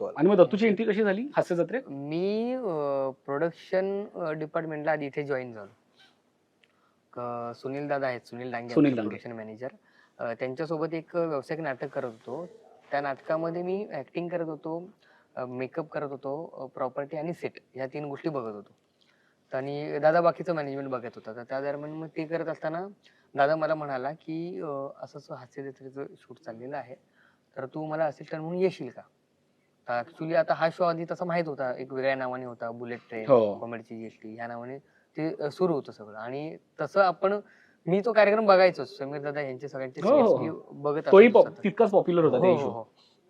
तो आणि मग दत्तूची एंट्री कशी झाली? हास्य जत्रेत मी प्रोडक्शन डिपार्टमेंटला आधी इथे जॉईन झालो. क- सुनील दादा आहेत सुनील डांगे सुनील डांगे. प्रोडक्शन मॅनेजर त्यांच्यासोबत एक व्यावसायिक नाटक करत होतो. त्या नाटकामध्ये मी ऍक्टिंग करत होतो मेकअप करत होतो प्रॉपर्टी आणि सेट या तीन गोष्टी बघत होतो. आणि दादा बाकीचं मॅनेजमेंट बघत होता. तर त्या दरम्यान मग ते करत असताना दादा मला म्हणाला की अं, असं असं हास्य जत्रेचं शूट चाललेलं आहे. तर तू मला असिस्टंट म्हणून येशील का? ऍक्च्युली आता हा शो आधी तसा माहीत होता. एक वेगळ्या नावाने होता बुलेट ट्रेन हो. कॉमेडीची जीएसटी ह्या नावाने ते सुरू होतं सगळं. आणि तसं आपण मी तो कार्यक्रम बघायचो. समीर दादा यांचे सगळ्यांचे हो, हो, मी हो. बघत तोही असायचो पॉ- सतत. तितकाच पॉप्युलर होता हो, ते हो, हो.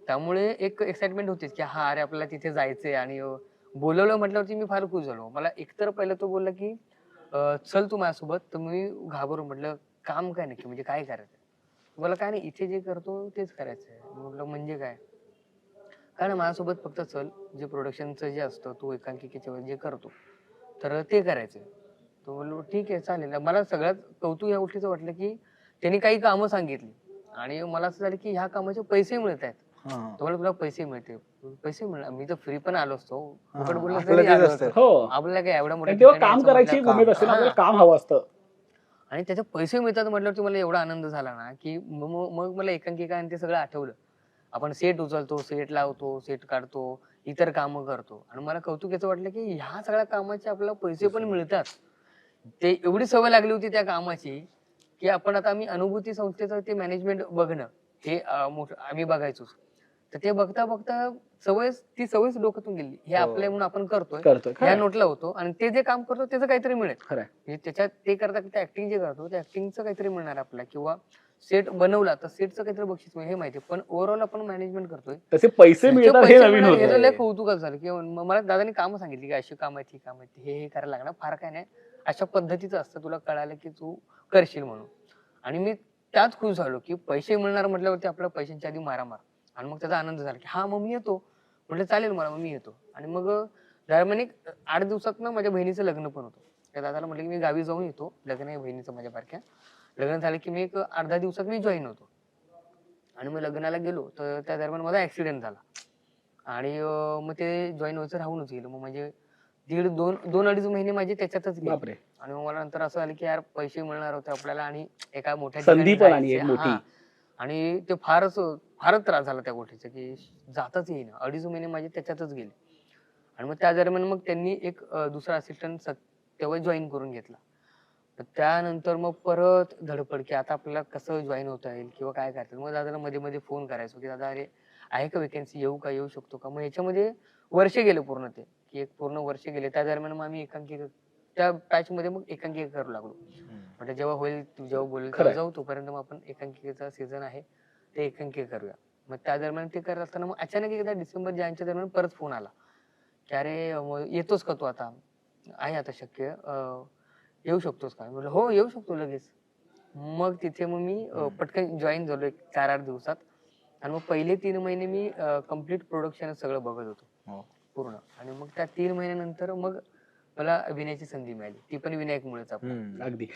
त्यामुळे एक एक्साइटमेंट होतीच की हा अरे आपल्याला तिथे जायचंय. आणि अं, बोलवलं म्हटल्यावरती मी फार खुश झालो. मला एकतर पहिलं तो बोलला की अं, चल तू माझ्यासोबत. तर मी घाबरून म्हटलं काम काय नक्की? म्हणजे काय करायचं मला काय नाही इथे जे करतो तेच करायचं आहे म्हटलं म्हणजे काय? कारण माझ्यासोबत फक्त चल जे प्रोडक्शनचं जे असतं तू एकांकिकेच्या जे करतो तर ते करायचं तो बोललो ठीक आहे चालेल. मला सगळ्यात कौतुक या गोष्टीचं वाटलं की त्यांनी काही कामं सांगितली. आणि मला असं झालं की ह्या कामाचे पैसे मिळत आहेत. हा. तुम्हाला तुला पैसे मिळते. पैसे मिळणार? मी तर फ्री पण आलो असतो. हा, फुकट बोललं आपलं तरी तेच आलो असतं. असतो. हो. आपल्याला काय एवढा मोठा आणि तेव्हा ठिकाणी काम करायची म्हटलं- उमेद असते ना हा. आपल्याला काम हवं असतं. आणि त्याचे पैसे मिळतात म्हटल्यावरती मला एवढा आनंद झाला ना की म- म- मग मला एकांकिका आणि ते सगळं आठवलं. आपण सेट उचलतो सेट लावतो सेट काढतो इतर कामं करतो. आणि मला कौतुक याचं वाटलं की ह्या सगळ्या कामाचे आपल्याला पैसे पण मिळतात. ते एवढी सवय लागली होती त्या कामाची की आपण आता आम्ही अनुभूती संस्थेचं ते मॅनेजमेंट बघणं हे मोठं आम्ही बघायचो. तर ते बघता बघता सवय ती सवयच डोक्यातून गेली. हे हो. आपल्या म्हणून आपण करतोय करतोय खरं. नोटला होतो आणि ते जे काम करतो त्याचं काहीतरी मिळेल. म्हणजे त्याच्यात ते करता ते ऍक्टिंग जे करतो त्या ऍक्टिंगचं काहीतरी मिळणार आपल्याला. किंवा सेट बनवला तर सेटचं काहीतरी बक्षीस हे माहिती पण ओव्हरऑल आपण मॅनेजमेंट करतोय. तसे पैसे मिळतात कौतुकाचं झालं. की म- मला दादानी कामं सांगितली की अशी काम आहेत ही काम आहेत हे हे करायला लागणार. फार काय नाही. अशा पद्धतीचं असतं. तुला कळालं की तू करशील म्हणून. आणि मी त्याच खुश झालो की पैसे मिळणार म्हटल्यावरती आपल्या पैशांच्या आधी मारामार. आणि मग त्याचा आनंद झाला की हा मग मी येतो. म्हटलं चालेल मला मग मी येतो. आणि मग दरम्यान एक आठ दिवसात ना माझ्या बहिणीचं लग्न पण होतं. त्या दादाला म्हटलं की मी गावी जाऊन येतो. लग्न आहे बहिणीचं माझ्या बारक्या. लग्न झालं की मी एक अर्धा दिवसात मी जॉईन होतो. आणि मग लग्नाला गेलो तर त्या दरम्यान माझा ऍक्सिडेंट झाला. आणि मग ते जॉईन व्हायचं राहूनच गेलं. मग म्हणजे दीड दोन दोन अडीच महिने माझे त्याच्यातच गेले. आणि मग मला नंतर असं झालं की यार पैसे मिळणार होते आपल्याला आणि एका मोठ्या आणि ते फारच फारच त्रास झाला त्या गोष्टीचा की जाताच येईना. अडीच महिने माझे त्याच्यातच गेले. आणि मग त्या दरम्यान मग त्यांनी एक दुसरा असिस्टंट तेव्हा जॉईन करून घेतला. त्यानंतर मग परत धडपड की आता आपल्याला कसं जॉईन होता येईल किंवा काय करता येईल? मग दादाला मध्ये मध्ये फोन करायचो की दादा अरे आहे का वेकन्सी येऊ का? येऊ शकतो का? मग याच्यामध्ये वर्ष गेले पूर्ण ते. की एक पूर्ण वर्ष गेले. त्या दरम्यान मग आम्ही एकांकिका त्या पॅच मध्ये मग एकांकिका करू लागलो. म्हणजे जेव्हा होईल तू जेव्हा बोलेल तेव्हा खरंय. जाऊ तोपर्यंत मग आपण एकांकिकेचा सीझन आहे ते एकांकिका करूया. मग त्या दरम्यान ते करत असताना मग अचानक एकदा डिसेंबर जानेच्या दरम्यान परत फोन आला. की अरे येतोस का तू आता? आहे आता शक्य. अं, येऊ शकतोस का? म्हटलं हो येऊ शकतो लगेच. मग तिथे मग मी अं, पटकन जॉईन झालो एक चार आठ दिवसात. आणि मग पहिले तीन महिने मी कंप्लीट प्रोडक्शन सगळं बघत होतो. हो. पूर्ण. आणि मग त्या तीन महिन्यानंतर मग मला अभिनयाची संधी मिळाली. ती पण विनायक आपण. अगदी.